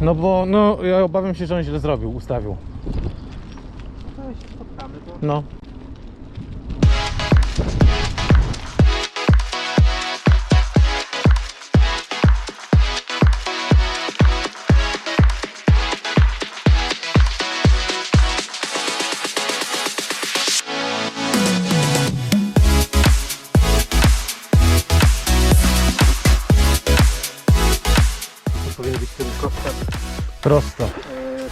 No bo no, ja obawiam się, że on źle zrobił, ustawił. To się spotkamy, to No. Powinien być ten kostek Prosto. e,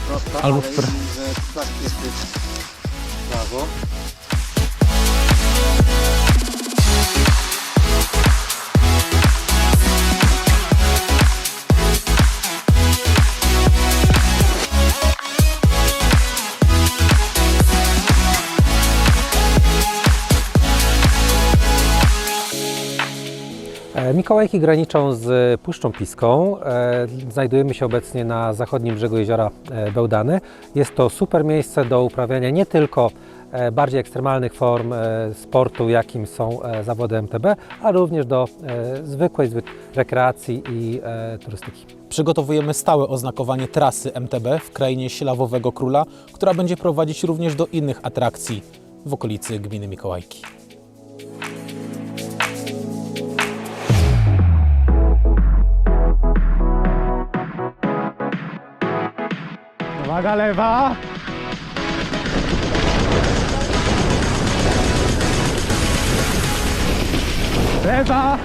prosta, Albo ale w pra- że tak jest w prawo. Mikołajki graniczą z Puszczą Piską. E, Znajdujemy się obecnie na zachodnim brzegu jeziora e, Bełdany. Jest to super miejsce do uprawiania nie tylko e, bardziej ekstremalnych form sportu, jakim są zawody MTB, ale również do zwykłej zwyk- rekreacji i turystyki. Przygotowujemy stałe oznakowanie trasy MTB w krainie Silawowego Króla, która będzie prowadzić również do innych atrakcji w okolicy gminy Mikołajki. Uwaga, lewa. Lewa.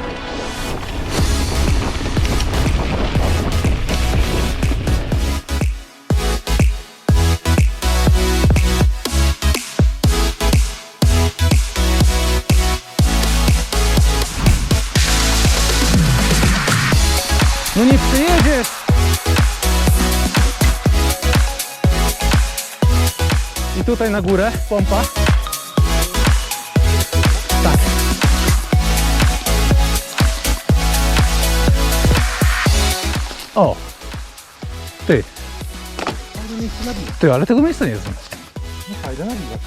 No nie przyjedziesz! I tutaj na górę, pompa. Tak. O! Ty. Ty, ale tego miejsca nie znam. No fajne na widok.